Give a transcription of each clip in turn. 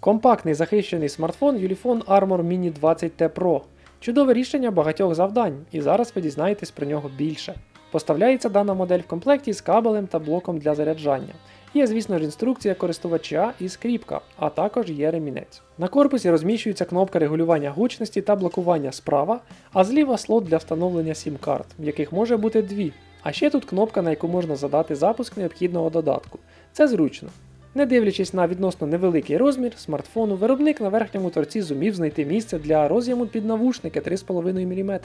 Компактний захищений смартфон Ulefone Armor Mini 20T Pro. Чудове рішення багатьох завдань, і зараз ви дізнаєтесь про нього більше. Поставляється дана модель в комплекті з кабелем та блоком для заряджання. Є, звісно ж, інструкція користувача і скріпка, а також є ремінець. На корпусі розміщується кнопка регулювання гучності та блокування справа, а зліва слот для встановлення сім-карт, в яких може бути дві. А ще тут кнопка, на яку можна задати запуск необхідного додатку. Це зручно. Не дивлячись на відносно невеликий розмір смартфону, виробник на верхньому торці зумів знайти місце для роз'єму під навушники 3,5 мм.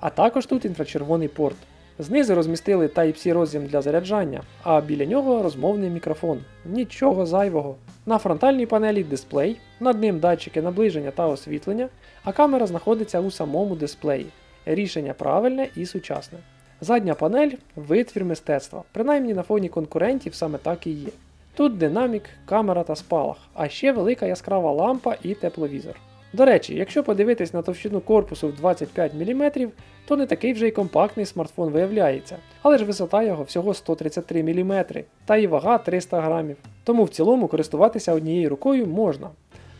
А також тут інфрачервоний порт. Знизу розмістили Type-C роз'єм для заряджання, а біля нього розмовний мікрофон. Нічого зайвого. На фронтальній панелі дисплей, над ним датчики наближення та освітлення, а камера знаходиться у самому дисплеї. Рішення правильне і сучасне. Задня панель витвір мистецтва, принаймні на фоні конкурентів саме так і є. Тут динамік, камера та спалах, а ще велика яскрава лампа і тепловізор. До речі, якщо подивитись на товщину корпусу в 25 мм, то не такий вже й компактний смартфон виявляється, але ж висота його всього 133 мм, та і вага 300 грамів. Тому в цілому користуватися однією рукою можна.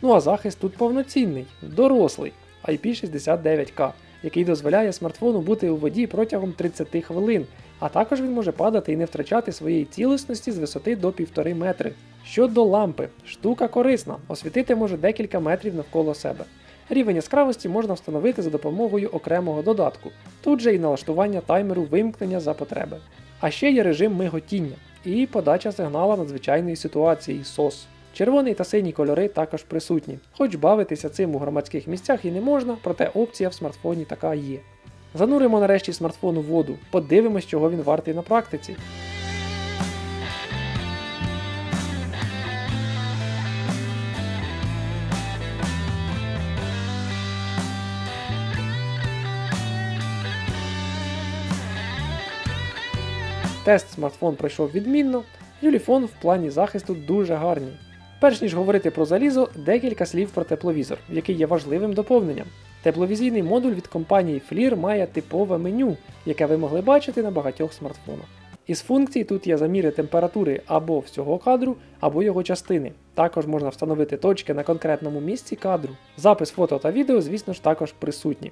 Ну а захист тут повноцінний, дорослий IP69K, який дозволяє смартфону бути у воді протягом 30 хвилин, а також він може падати і не втрачати своєї цілісності з висоти до 1,5 метри. Щодо лампи, штука корисна, освітити може декілька метрів навколо себе. Рівень яскравості можна встановити за допомогою окремого додатку, тут же і налаштування таймеру вимкнення за потреби. А ще є режим миготіння і подача сигнала надзвичайної ситуації SOS. Червоний та синій кольори також присутні, хоч бавитися цим у громадських місцях і не можна, проте опція в смартфоні така є. Зануримо нарешті смартфон у воду, подивимось, чого він вартий на практиці. Тест смартфон пройшов відмінно, Юліфон в плані захисту дуже гарний. Перш ніж говорити про залізо, декілька слів про тепловізор, який є важливим доповненням. Тепловізійний модуль від компанії FLIR має типове меню, яке ви могли бачити на багатьох смартфонах. Із функцій тут є заміри температури або всього кадру, або його частини. Також можна встановити точки на конкретному місці кадру. Запис фото та відео, звісно ж, також присутні.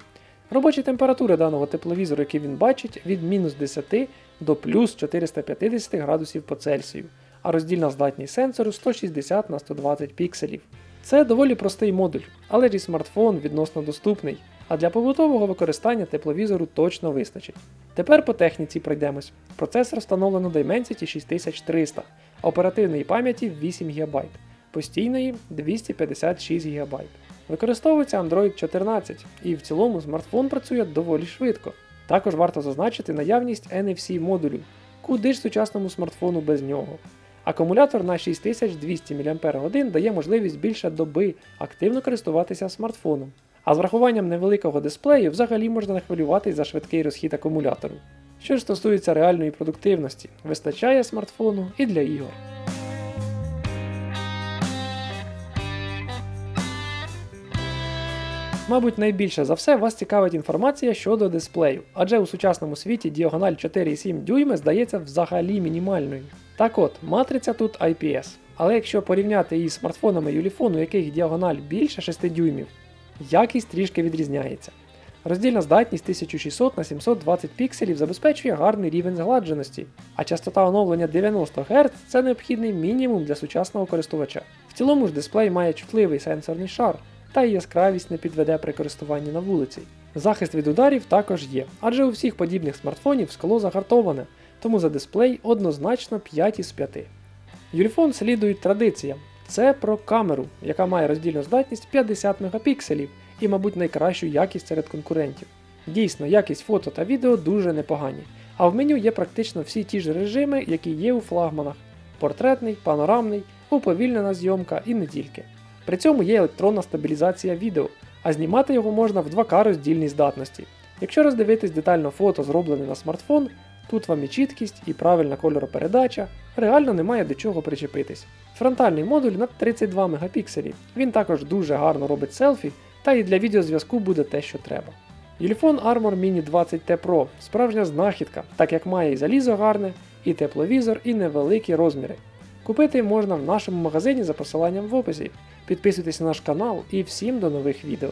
Робочі температури даного тепловізору, які він бачить, від мінус 10 до плюс 450 градусів по Цельсію, а роздільна здатність сенсору 160 на 120 пікселів. Це доволі простий модуль, але і смартфон відносно доступний, а для побутового використання тепловізору точно вистачить. Тепер по техніці пройдемось. Процесор встановлено Dimensity 6300, оперативної пам'яті 8 ГБ, постійної 256 ГБ. Використовується Android 14, і в цілому смартфон працює доволі швидко. Також варто зазначити наявність NFC модулю, куди ж сучасному смартфону без нього. Акумулятор на 6200 мАч дає можливість більше доби активно користуватися смартфоном. А з врахуванням невеликого дисплею взагалі можна не хвилюватись за швидкий розхід акумулятору. Що ж стосується реальної продуктивності, вистачає смартфону і для ігор. Мабуть, найбільше за все вас цікавить інформація щодо дисплею, адже у сучасному світі діагональ 4,7 дюйми здається взагалі мінімальною. Так от, матриця тут IPS. Але якщо порівняти її з смартфонами Ulefone, у яких діагональ більше 6 дюймів, якість трішки відрізняється. Роздільна здатність 1600 на 720 пікселів забезпечує гарний рівень згладженості, а частота оновлення 90 Гц це необхідний мінімум для сучасного користувача. В цілому ж дисплей має чутливий сенсорний шар, та й яскравість не підведе при користуванні на вулиці. Захист від ударів також є, адже у всіх подібних смартфонів скло загартоване, тому за дисплей однозначно 5 із 5. Юльфон слідують традиціям. Це про камеру, яка має роздільну здатність 50 мегапікселів і, мабуть, найкращу якість серед конкурентів. Дійсно, якість фото та відео дуже непогані, а в меню є практично всі ті ж режими, які є у флагманах: портретний, панорамний, уповільнена зйомка і не тільки. При цьому є електронна стабілізація відео, а знімати його можна в 2К роздільній здатності. Якщо роздивитись детально фото, зроблене на смартфон, тут вам і чіткість, і правильна кольоропередача, реально немає до чого причепитись. Фронтальний модуль на 32 мегапікселів. Він також дуже гарно робить селфі, та і для відеозв'язку буде те, що треба. Юльфон Armor Mini 20T Pro справжня знахідка, так як має і залізо гарне, і тепловізор, і невеликі розміри. Купити можна в нашому магазині за посиланням в описі. Підписуйтесь на наш канал і всім до нових відео.